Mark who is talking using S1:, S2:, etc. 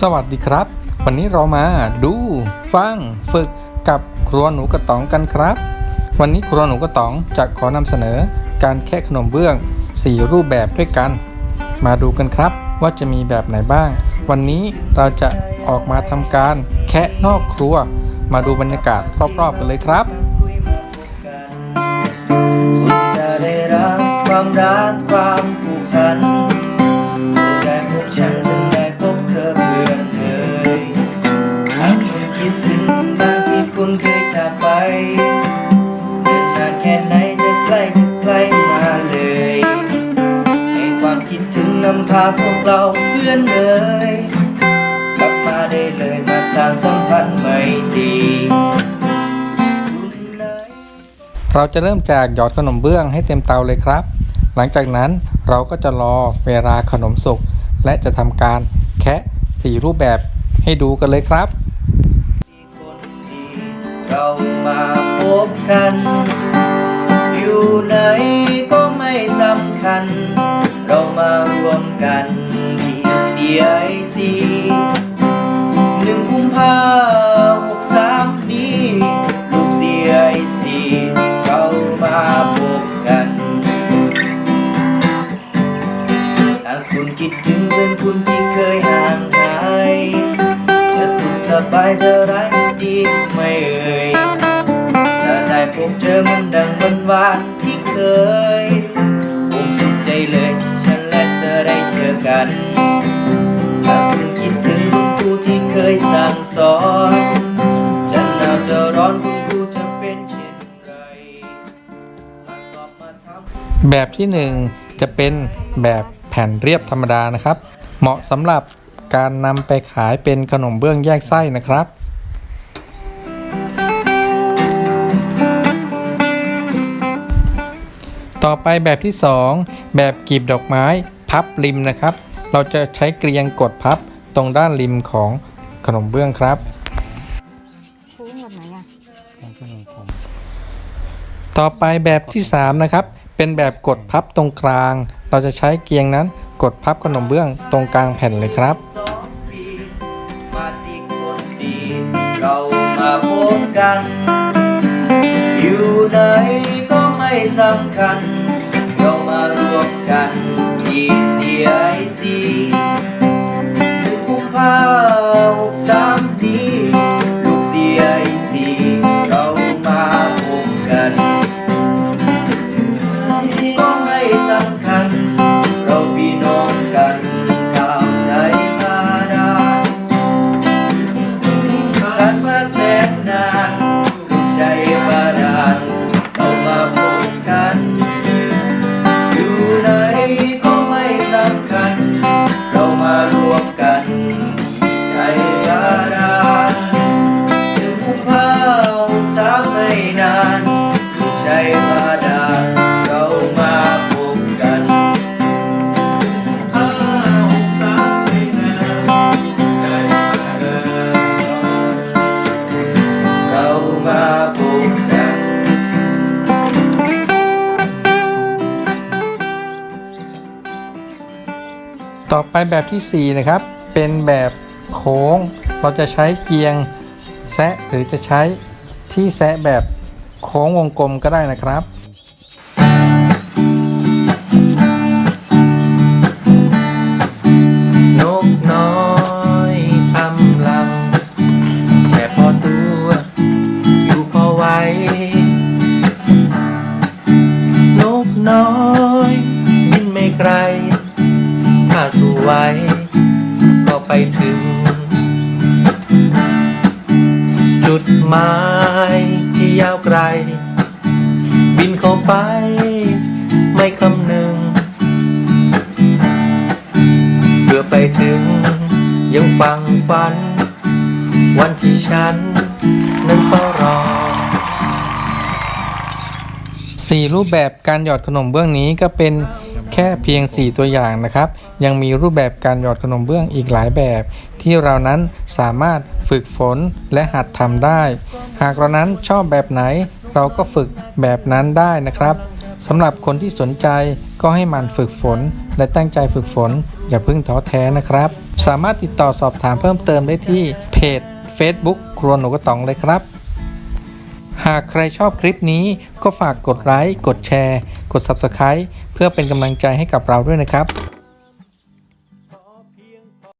S1: สวัสดีครับ วันนี้เรามาดู ฟัง ฝึกกับครัวหนูกระต๋องกันครับ วันนี้ครัวหนูกระต๋องจะขอนำเสนอการแคะขนมเบื้อง 4 รูปแบบด้วยกัน มาดูกันครับว่าจะมีแบบไหนบ้าง วันนี้เราจะออกมาทำการแคะนอกครัว มาดูบรรยากาศรอบๆกันเลยครับ
S2: จะได้รับความรักความ คุณเคยจากไปเดินนานแค่ไหนจะใกล้จะใกล้มาเลยให้ความคิดถึงนำพาพวกเราเพื่อนเลยกลับมาได้เลยมาสร้างสัมพันธ์ใหม่ดี
S1: เราจะเริ่มจากหยอดขนมเบื้องให้เต็มเตาเลยครับ หลังจากนั้นเราก็จะรอเวลาขนมสุกและจะทำการแคะสีรูปแบบให้ดูกันเลยครับ
S2: เรามาพบกัน อยู่ไหนก็ไม่สำคัญ เรามารวมกันที่เสียไอซีหนึ่งกุมภาหกสามนี้ลูกเสียไอซีเรามาพบกันหากคุณคิดถึงเพื่อนคุณที่เคยห่างหายจะสุขสบายจะรักดีไม่เอ่ย เจอมันดังวันวานที่เคยคงสุขใจเลย ฉันและเธอได้เจอกันถ้าคุณคิดถึงคุณครูที่เคยสั่งสอนจะหนาวจะร้อนคุณครูจะเป็นเช่นไรมาสอบมาทำ
S1: แบบที่หนึ่งจะเป็นแบบแผ่นเรียบธรรมดานะครับ เหมาะสำหรับการนำไปขายเป็นขนมเบื้องแยกไส้นะครับ ต่อไปแบบที่ 2 แบบกลีบดอกไม้พับริมนะครับ เราจะใช้เกลียงกดพับตรงด้านริมของขนมเบื้องครับ
S3: โค้งแบบไหนอะ
S1: ต่อไปแบบที่ 3 นะครับ เป็นแบบกดพับตรงกลาง เราจะใช้เกียงนั้นกดพับขนมเบื้องตรงกลางแผ่นเลยครับ
S2: สองปีมาสิคนดีเรามาพบกัน อยู่ไหนก็ไม่สำคัญเรา มารวมกัน มาพบกัน
S1: ต่อไปแบบที่ 4 นะครับ เป็นแบบโค้ง เราจะใช้เกียงแซะหรือจะใช้ที่แซะแบบโค้งวงกลมก็ได้นะครับ
S2: ถึง จุดหมายที่ยาวไกล บินเข้าไปไม่คำนึง เพื่อไปถึงยังฟังฝัน วันที่ฉันนั้นเฝ้ารอ
S1: 4รูปแบบการหยอดขนมเบื้องนี้ก็เป็นแค่เพียง 4 ตัวอย่างนะครับ ยังมีรูปแบบการหยอดขนมเบื้องอีกหลายแบบ ที่เรานั้นสามารถฝึกฝนและหัดทำได้ หากเรานั้นชอบแบบไหน เราก็ฝึกแบบนั้นได้นะครับสำหรับคนที่สนใจก็ให้มันฝึกฝน และตั้งใจฝึกฝน อย่าเพิ่งท้อแท้นะครับ สามารถติดต่อสอบถามเพิ่มเติมได้ที่เพจ Facebook ครัวหนูกระต๋องเลยครับ หากใครชอบคลิปนี้ก็ฝากกดไลค์กดแชร์ กด Subscribe เพื่อเป็นกำลังใจให้กับเราด้วยนะครับ